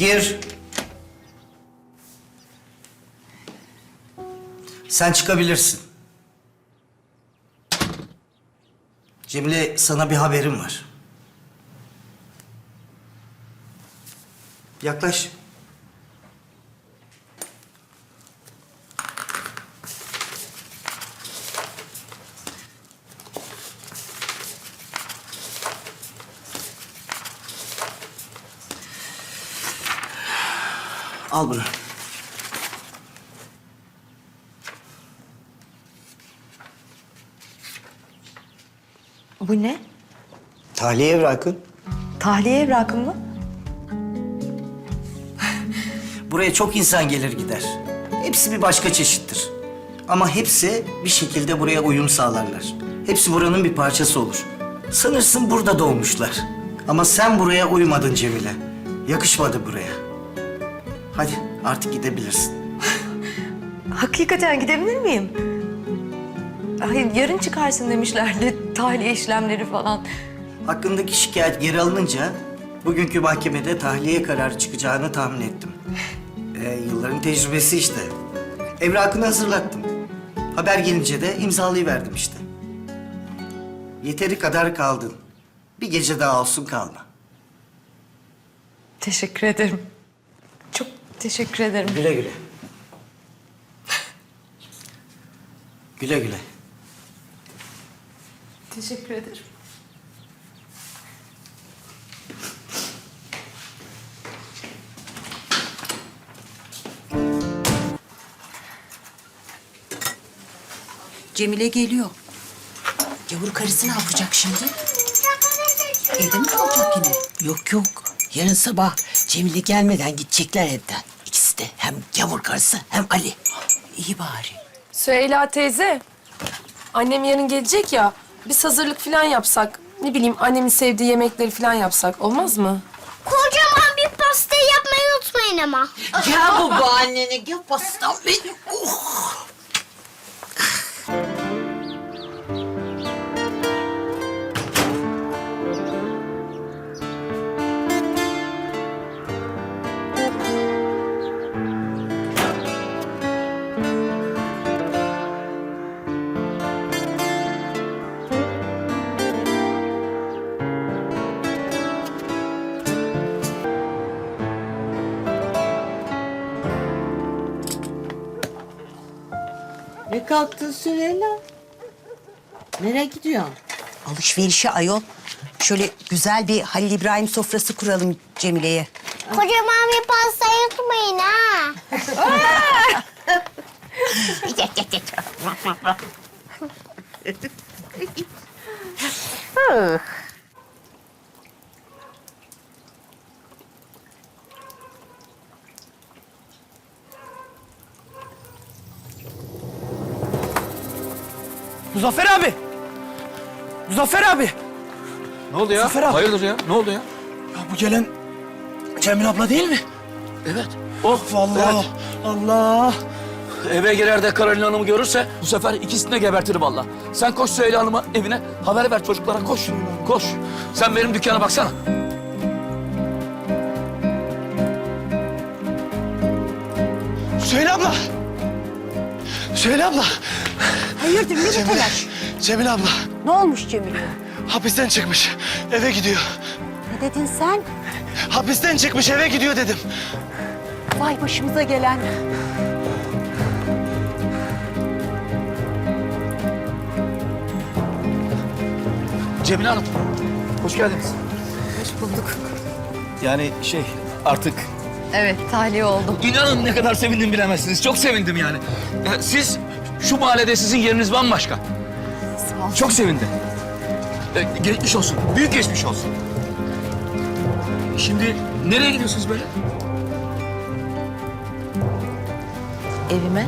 Gir. Sen çıkabilirsin. Cemile sana bir haberim var. Yaklaş. Al bunu. Bu ne? Tahliye evrakı. Tahliye evrakı mı? Buraya çok insan gelir gider. Hepsi bir başka çeşittir. Ama hepsi bir şekilde buraya uyum sağlarlar. Hepsi buranın bir parçası olur. Sanırsın burada doğmuşlar. Ama sen buraya uymadın Cemile. Yakışmadı buraya. Hadi artık gidebilirsin. Hakikaten gidebilir miyim? Hayır, yarın çıkarsın demişlerdi tahliye işlemleri falan. Hakkındaki şikayet geri alınınca bugünkü mahkemede tahliye kararı çıkacağını tahmin ettim. Ee, yılların tecrübesi işte. Evrakını hazırlattım. Haber gelince de imzalayıverdim işte. Yeteri kadar kaldın. Bir gece daha olsun kalma. Teşekkür ederim. Teşekkür ederim. Güle güle. güle güle. Teşekkür ederim. Cemile geliyor. Gavur karısı ne yapacak şimdi? Evde mi kalacak yine? Yok yok. Yarın sabah Cemile gelmeden gidecekler evden. İkisi de hem gavur karısı hem Ali. İyi bari. Süheyla teyze, annem yarın gelecek ya, biz hazırlık falan yapsak, ne bileyim annemin sevdiği yemekleri falan yapsak olmaz mı? Kocaman bir pasta yapmayı unutmayın ama. Gel babaannene gel pastam benim. Oh. Ne kalktın Süreyya? Nereye gidiyorsun? Alışverişe ayol. Şöyle güzel bir Halil İbrahim sofrası kuralım Cemile'ye. Kocaman bir pasta unutmayın ha. Muzaffer abi! Muzaffer abi! Ne oldu ya? Zafer abi. Hayırdır ya? Ne oldu ya? Ya bu gelen Cemil abla değil mi? Evet. Oh Vallahi Evet. Allah! Eve girer de Karolina Hanım'ı görürse bu sefer ikisini de gebertir valla. Sen koş Süheyla Hanım'a evine haber ver çocuklara koş. Koş. Sen benim dükkana baksana. Söyle abla! Söyle abla! Hayırdır ne bu telaş? Cemil abla Ne olmuş Cemile? hapisten çıkmış. Eve gidiyor. Ne dedin sen? Hapisten çıkmış eve gidiyor dedim. Vay başımıza gelen. Cemile Hanım. Hoş geldiniz. Hoş bulduk. Yani şey artık Evet, tahliye oldum. inanın ne kadar sevindim bilemezsiniz. Çok sevindim yani. Ya Siz şu mahallede sizin yeriniz bambaşka. Sağ ol. Çok sevindim. Ee, geçmiş olsun. Büyük geçmiş olsun. Şimdi nereye gidiyorsunuz böyle? Evime.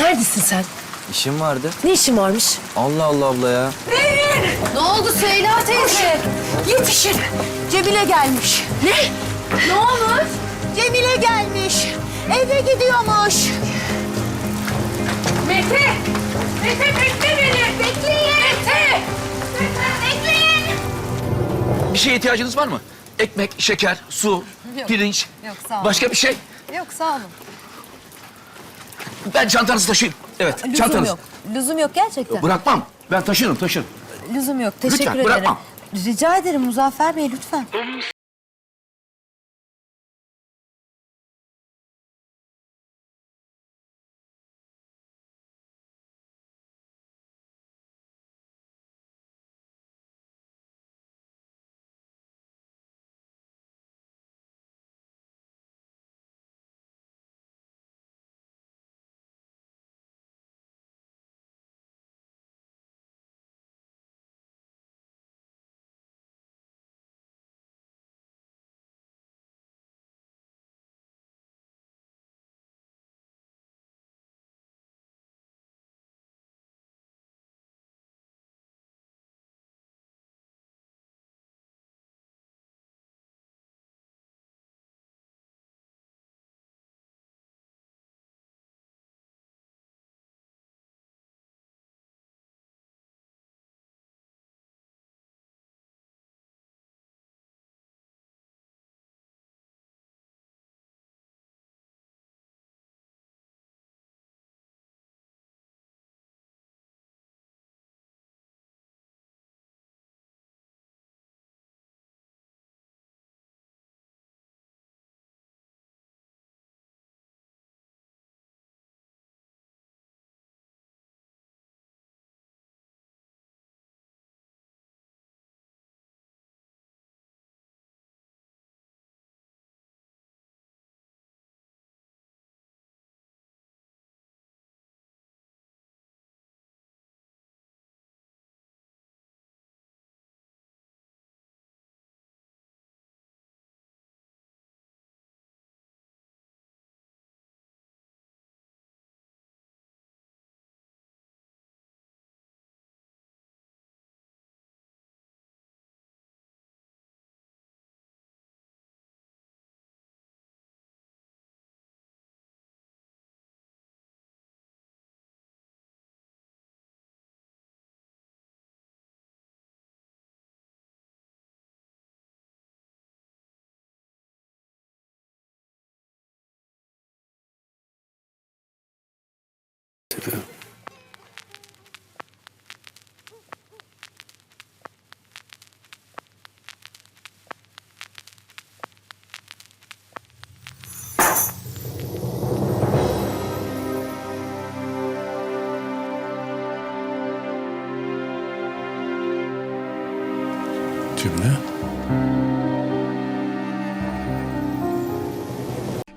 Neredesin sen? İşim vardı. Ne işin varmış? Allah Allah abla ya. Ne oldu Süheyla teyze? Yetişin. Cemile gelmiş. Ne? Ne olmuş? Cemile gelmiş. Eve gidiyormuş. Mete! Mete bekle beni! Bekleyin! Mete! Bekleyin. Bir şeye ihtiyacınız var mı? Ekmek, şeker, su, pirinç. Yok, sağ olun. Başka bir şey? Yok sağ olun. Ben çantanızı taşıyayım. Evet, çantanız. Lüzum yok gerçekten. Bırakmam. Ben taşırım, taşırım. Lüzum yok. Teşekkür Lütfen, ederim. bırakmam. Rica ederim Muzaffer Bey lütfen. 지금. 지금요?